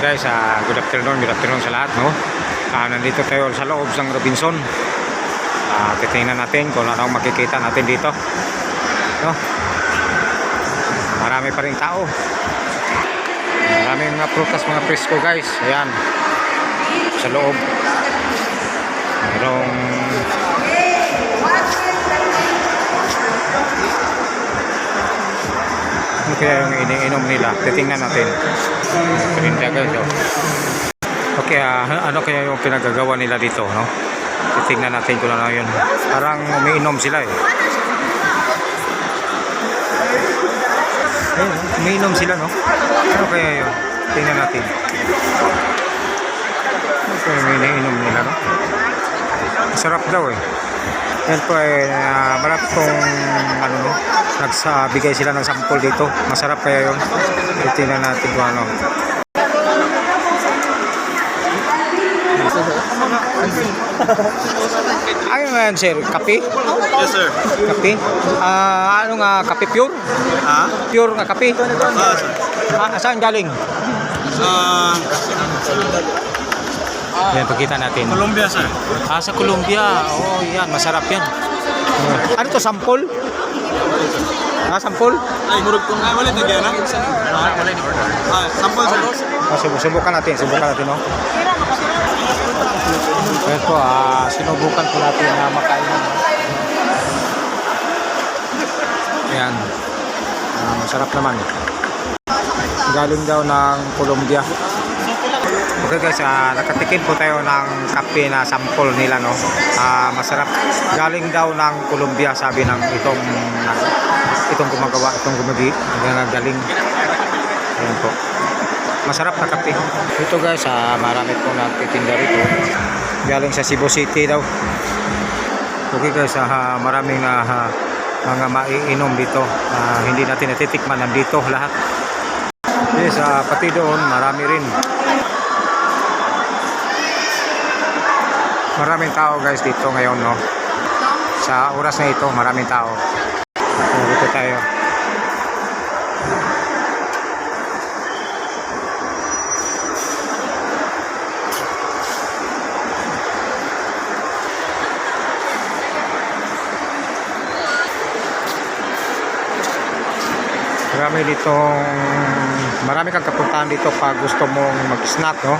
guys, ah, good afternoon, good afternoon sa lahat, no? Ah, nandito tayo sa loob ng Robinson. Ah, titingnan natin kung ano makikita natin dito. No? Marami pa rin tao. Maraming mga prutas, mga presko guys. Ayan. Sa loob. Merong kaya yung iniinom nila? Titingnan natin. Paninda guys, oh. Okay, ah, ano kaya yung pinagagawa nila dito, no? Titingnan natin kung ano yun. Parang umiinom sila eh. Ayun, oh, umiinom sila, no? Ano kaya yun? Tingnan natin. Ano kaya yung iniinom nila, no? Masarap daw eh. Yan po ay uh, marami pong ano no, nagsabigay sila ng sample dito. Masarap kaya yun. Titingnan natin kung ano. Ano nga yan, sir? Kape? Yes, sir. Kape? Ah, ano nga, kape pure? Ha? Pure nga kape? Ah, sir. Ah, saan galing? Sa Yan, pagkita natin. Colombia, sir. Ah, sa Colombia. Oo, oh, yan. Masarap yan. Ano to, sample? Ah, sample? Ay, murag kong ay, wala na gana. Ah, wala ni order. Ah, sample, sir. Ah, sub- subukan natin, subukan natin, no? Ayan po, ah, sinubukan po natin na makain. Ayan. Ah, masarap naman. Galing daw ng Colombia. Okay guys, ah, nakatikim po tayo ng kape na sample nila, no? Ah, masarap. Galing daw ng Colombia, sabi ng itong itong gumagawa, itong gumagi, ang galing. Ayan po. Masarap na kape. Ito guys, ah, marami po nagtitinda rito. Galing sa Cebu City daw. Okay guys, ah, maraming ah, mga maiinom dito. Ah, hindi natin natitikman nandito lahat. Yes, ah, pati doon marami rin. Maraming tao guys dito ngayon, no? Sa oras na ito, maraming tao. So, dito tayo. Marami ditong marami kang kapuntahan dito pag gusto mong mag-snack, no?